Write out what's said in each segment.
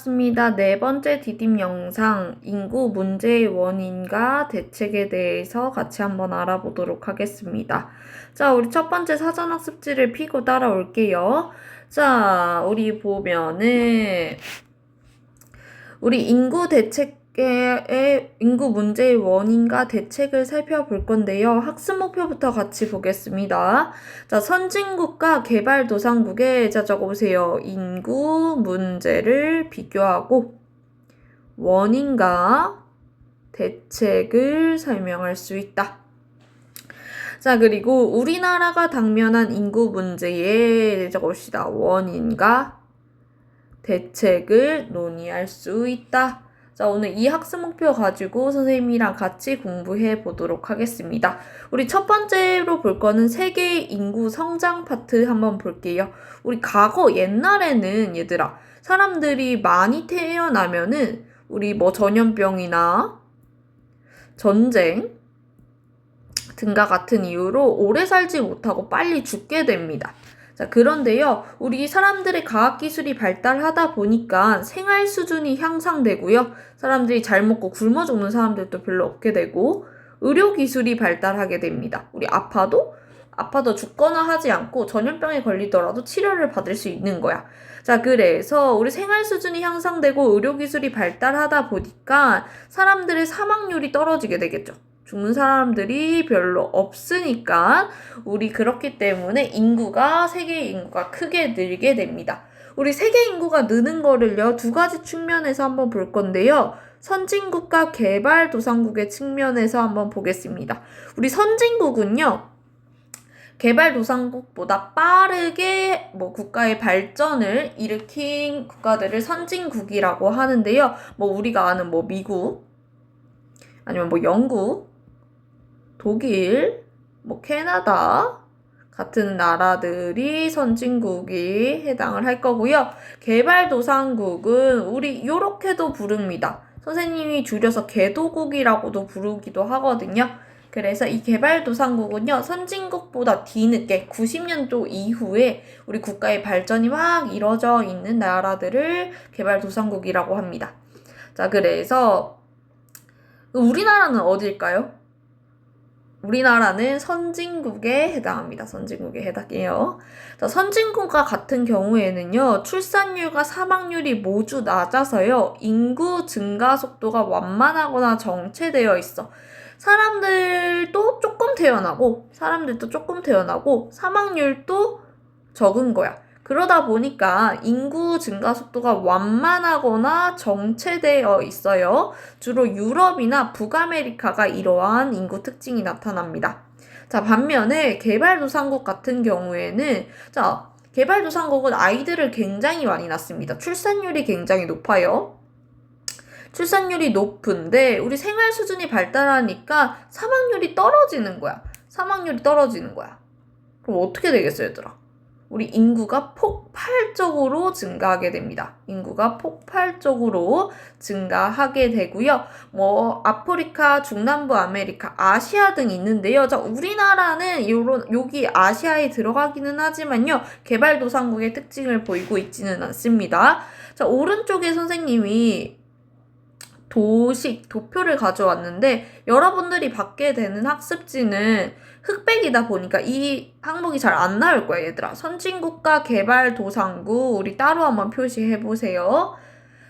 반갑습니다. 네 번째 디딤 영상 인구 문제의 원인과 대책에 대해서 같이 한번 알아보도록 하겠습니다. 자, 우리 첫 번째 사전 학습지를 피고 따라올게요. 자, 우리 보면은 우리 인구 대책 의 인구 문제의 원인과 대책을 살펴볼 건데요. 학습 목표부터 같이 보겠습니다. 자, 선진국과 개발도상국에 자 적어보세요. 인구 문제를 비교하고 원인과 대책을 설명할 수 있다. 자, 그리고 우리나라가 당면한 인구 문제에 적읍시다. 원인과 대책을 논의할 수 있다. 자, 오늘 이 학습 목표 가지고 선생님이랑 같이 공부해 보도록 하겠습니다. 우리 첫 번째로 볼 거는 세계 인구 성장 파트 한번 볼게요. 우리 과거 옛날에는 얘들아, 사람들이 많이 태어나면은 우리 뭐 전염병이나 전쟁 등과 같은 이유로 오래 살지 못하고 빨리 죽게 됩니다. 자, 그런데요, 우리 사람들의 과학기술이 발달하다 보니까 생활 수준이 향상되고요, 사람들이 잘 먹고 굶어 죽는 사람들도 별로 없게 되고, 의료기술이 발달하게 됩니다. 우리 아파도, 아파도 죽거나 하지 않고 전염병에 걸리더라도 치료를 받을 수 있는 거야. 자, 그래서 우리 생활 수준이 향상되고 의료기술이 발달하다 보니까 사람들의 사망률이 떨어지게 되겠죠. 죽는 사람들이 별로 없으니까 우리 그렇기 때문에 인구가 세계 인구가 크게 늘게 됩니다. 우리 세계 인구가 느는 거를요 두 가지 측면에서 한번 볼 건데요. 선진국과 개발도상국의 측면에서 한번 보겠습니다. 우리 선진국은요. 개발도상국보다 빠르게 뭐 국가의 발전을 일으킨 국가들을 선진국이라고 하는데요. 뭐 우리가 아는 뭐 미국 아니면 뭐 영국 독일, 뭐 캐나다 같은 나라들이 선진국이 해당을 할 거고요. 개발도상국은 우리 요렇게도 부릅니다. 선생님이 줄여서 개도국이라고도 부르기도 하거든요. 그래서 이 개발도상국은요, 선진국보다 뒤늦게 90년도 이후에 우리 국가의 발전이 막 이뤄져 있는 나라들을 개발도상국이라고 합니다. 자, 그래서 우리나라는 어딜까요? 우리나라는 선진국에 해당합니다. 선진국에 해당해요. 자, 선진국과 같은 경우에는요, 출산율과 사망률이 모두 낮아서요, 인구 증가 속도가 완만하거나 정체되어 있어. 사람들도 조금 태어나고, 사람들도 조금 태어나고, 사망률도 적은 거야. 그러다 보니까 인구 증가 속도가 완만하거나 정체되어 있어요. 주로 유럽이나 북아메리카가 이러한 인구 특징이 나타납니다. 자, 반면에 개발도상국 같은 경우에는 자, 개발도상국은 아이들을 굉장히 많이 낳습니다. 출산율이 굉장히 높아요. 출산율이 높은데 우리 생활 수준이 발달하니까 사망률이 떨어지는 거야. 사망률이 떨어지는 거야. 그럼 어떻게 되겠어요, 얘들아? 우리 인구가 폭발적으로 증가하게 됩니다. 인구가 폭발적으로 증가하게 되고요. 뭐 아프리카, 중남부 아메리카, 아시아 등 있는데요. 자, 우리나라는 요런 여기 아시아에 들어가기는 하지만요. 개발도상국의 특징을 보이고 있지는 않습니다. 자, 오른쪽에 선생님이 도식, 도표를 가져왔는데 여러분들이 받게 되는 학습지는 흑백이다 보니까 이 항목이 잘 안 나올 거예요, 얘들아. 선진국가 개발도상국 우리 따로 한번 표시해 보세요.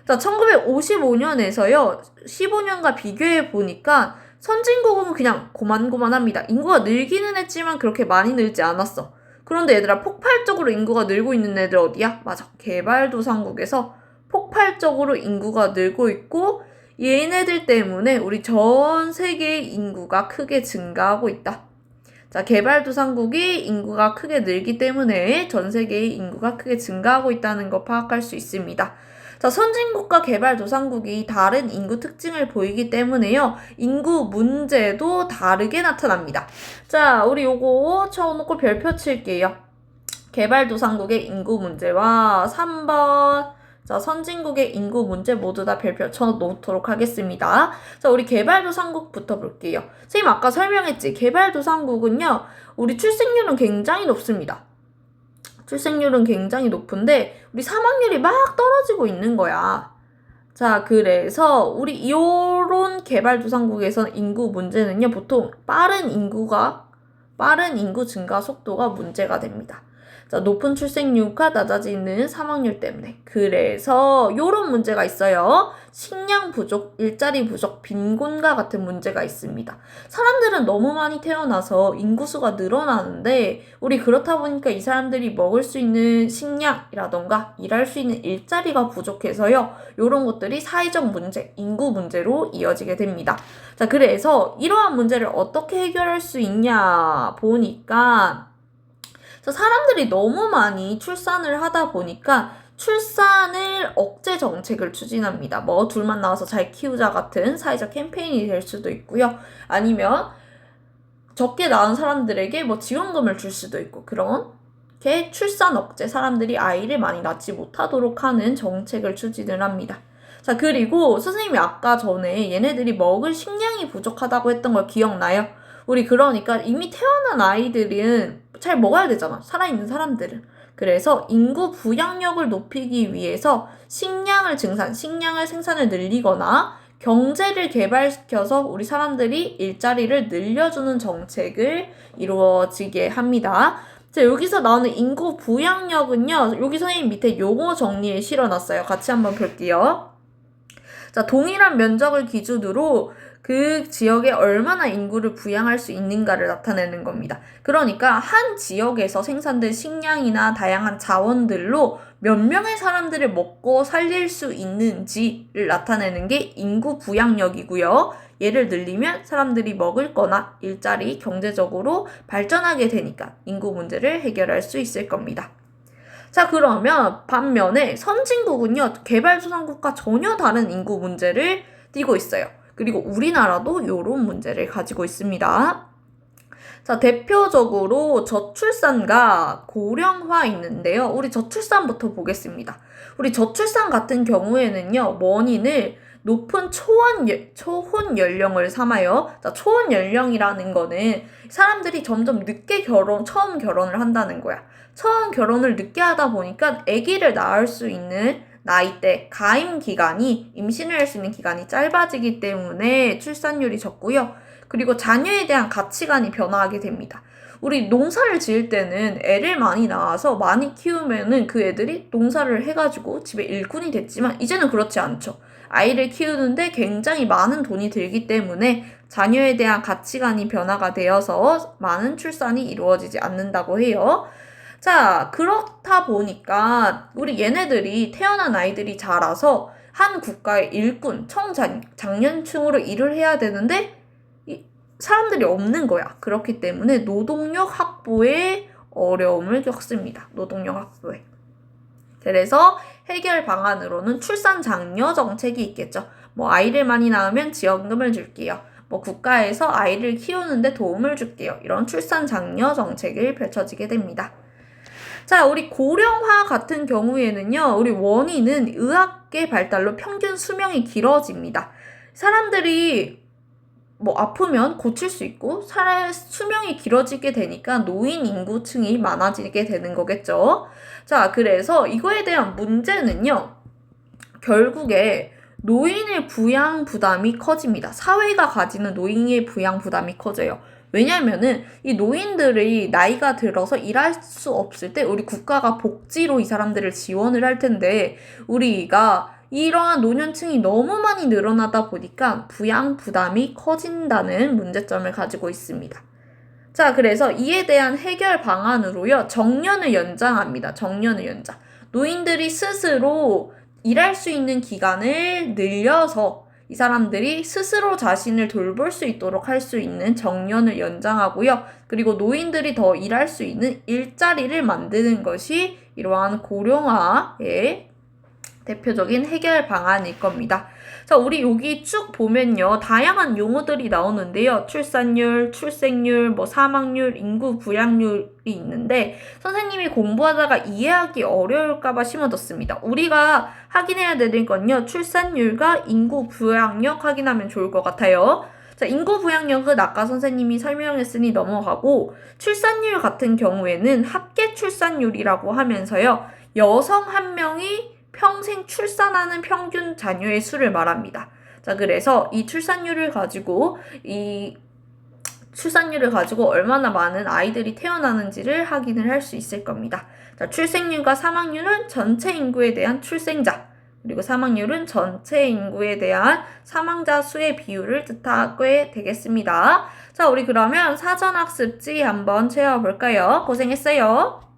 자, 1955년에서요. 15년과 비교해 보니까 선진국은 그냥 고만고만합니다. 인구가 늘기는 했지만 그렇게 많이 늘지 않았어. 그런데 얘들아 폭발적으로 인구가 늘고 있는 애들 어디야? 맞아. 개발도상국에서 폭발적으로 인구가 늘고 있고 얘네들 때문에 우리 전 세계의 인구가 크게 증가하고 있다. 자, 개발도상국이 인구가 크게 늘기 때문에 전 세계의 인구가 크게 증가하고 있다는 거 파악할 수 있습니다. 자, 선진국과 개발도상국이 다른 인구 특징을 보이기 때문에요. 인구 문제도 다르게 나타납니다. 자, 우리 요거 쳐놓고 별표 칠게요. 개발도상국의 인구 문제와 3번 자, 선진국의 인구 문제 모두 다 별표 쳐놓도록 하겠습니다. 자, 우리 개발도상국부터 볼게요. 선생님 아까 설명했지? 개발도상국은요, 우리 출생률은 굉장히 높습니다. 출생률은 굉장히 높은데, 우리 사망률이 막 떨어지고 있는 거야. 자, 그래서 우리 요런 개발도상국에서 인구 문제는요, 보통 빠른 인구가, 빠른 인구 증가 속도가 문제가 됩니다. 자, 높은 출생률과 낮아지는 사망률 때문에. 그래서 요런 문제가 있어요. 식량 부족, 일자리 부족, 빈곤과 같은 문제가 있습니다. 사람들은 너무 많이 태어나서 인구수가 늘어나는데 우리 그렇다 보니까 이 사람들이 먹을 수 있는 식량이라던가 일할 수 있는 일자리가 부족해서요. 요런 것들이 사회적 문제, 인구 문제로 이어지게 됩니다. 자, 그래서 이러한 문제를 어떻게 해결할 수 있냐 보니까 그래서 사람들이 너무 많이 출산을 하다 보니까 출산을 억제 정책을 추진합니다. 뭐 둘만 나와서 잘 키우자 같은 사회적 캠페인이 될 수도 있고요. 아니면 적게 낳은 사람들에게 뭐 지원금을 줄 수도 있고 그런 게 출산 억제 사람들이 아이를 많이 낳지 못하도록 하는 정책을 추진을 합니다. 자, 그리고 선생님이 아까 전에 얘네들이 먹을 식량이 부족하다고 했던 걸 기억나요? 우리 그러니까 이미 태어난 아이들은 잘 먹어야 되잖아. 살아있는 사람들은. 그래서 인구 부양력을 높이기 위해서 식량을 증산, 식량을 생산을 늘리거나 경제를 개발시켜서 우리 사람들이 일자리를 늘려주는 정책을 이루어지게 합니다. 자, 여기서 나오는 인구 부양력은요, 여기 선생님 밑에 용어 정리에 실어놨어요. 같이 한번 볼게요. 자, 동일한 면적을 기준으로 그 지역에 얼마나 인구를 부양할 수 있는가를 나타내는 겁니다. 그러니까 한 지역에서 생산된 식량이나 다양한 자원들로 몇 명의 사람들을 먹고 살릴 수 있는지를 나타내는 게 인구 부양력이고요. 예를 들리면 사람들이 먹을 거나 일자리, 경제적으로 발전하게 되니까 인구 문제를 해결할 수 있을 겁니다. 자, 그러면 반면에 선진국은요, 개발도상국과 전혀 다른 인구 문제를 띠고 있어요. 그리고 우리나라도 이런 문제를 가지고 있습니다. 자, 대표적으로 저출산과 고령화 있는데요. 우리 저출산부터 보겠습니다. 우리 저출산 같은 경우에는요, 원인을 높은 초혼, 초혼 연령을 삼아요. 자, 초혼 연령이라는 거는 사람들이 점점 늦게 결혼, 처음 결혼을 한다는 거야. 처음 결혼을 늦게 하다 보니까 아기를 낳을 수 있는 나이대, 가임 기간이 임신을 할 수 있는 기간이 짧아지기 때문에 출산율이 적고요. 그리고 자녀에 대한 가치관이 변화하게 됩니다. 우리 농사를 지을 때는 애를 많이 낳아서 많이 키우면은 그 애들이 농사를 해가지고 집에 일꾼이 됐지만 이제는 그렇지 않죠. 아이를 키우는데 굉장히 많은 돈이 들기 때문에 자녀에 대한 가치관이 변화가 되어서 많은 출산이 이루어지지 않는다고 해요. 자, 그렇다 보니까 우리 얘네들이 태어난 아이들이 자라서 한 국가의 일꾼, 청장년층으로 일을 해야 되는데 사람들이 없는 거야. 그렇기 때문에 노동력 확보에 어려움을 겪습니다. 노동력 확보에. 그래서 해결 방안으로는 출산 장려 정책이 있겠죠. 뭐 아이를 많이 낳으면 지원금을 줄게요. 뭐 국가에서 아이를 키우는데 도움을 줄게요. 이런 출산 장려 정책을 펼쳐지게 됩니다. 자, 우리 고령화 같은 경우에는요, 우리 원인은 의학계 발달로 평균 수명이 길어집니다. 사람들이 뭐 아프면 고칠 수 있고 살 수명이 길어지게 되니까 노인 인구층이 많아지게 되는 거겠죠. 자, 그래서 이거에 대한 문제는요. 결국에 노인의 부양 부담이 커집니다. 사회가 가지는 노인의 부양 부담이 커져요. 왜냐면은 이 노인들이 나이가 들어서 일할 수 없을 때 우리 국가가 복지로 이 사람들을 지원을 할 텐데 우리가 이러한 노년층이 너무 많이 늘어나다 보니까 부양 부담이 커진다는 문제점을 가지고 있습니다. 자, 그래서 이에 대한 해결 방안으로요, 정년을 연장합니다. 정년을 연장. 노인들이 스스로 일할 수 있는 기간을 늘려서 이 사람들이 스스로 자신을 돌볼 수 있도록 할 수 있는 정년을 연장하고요. 그리고 노인들이 더 일할 수 있는 일자리를 만드는 것이 이러한 고령화의 대표적인 해결 방안일 겁니다. 자, 우리 여기 쭉 보면요. 다양한 용어들이 나오는데요. 출산율, 출생률, 뭐 사망률, 인구 부양률 이 있는데 선생님이 공부하다가 이해하기 어려울까봐 심어뒀습니다. 우리가 확인해야 되는 건요. 출산율과 인구 부양력 확인하면 좋을 것 같아요. 자, 인구 부양력은 아까 선생님이 설명했으니 넘어가고 출산율 같은 경우에는 합계 출산율이라고 하면서요. 여성 한 명이 평생 출산하는 평균 자녀의 수를 말합니다. 자, 그래서 이 출산율을 가지고 이 출산율을 가지고 얼마나 많은 아이들이 태어나는지를 확인을 할 수 있을 겁니다. 자, 출생률과 사망률은 전체 인구에 대한 출생자, 그리고 사망률은 전체 인구에 대한 사망자 수의 비율을 뜻하게 되겠습니다. 자, 우리 그러면 사전학습지 한번 채워볼까요? 고생했어요.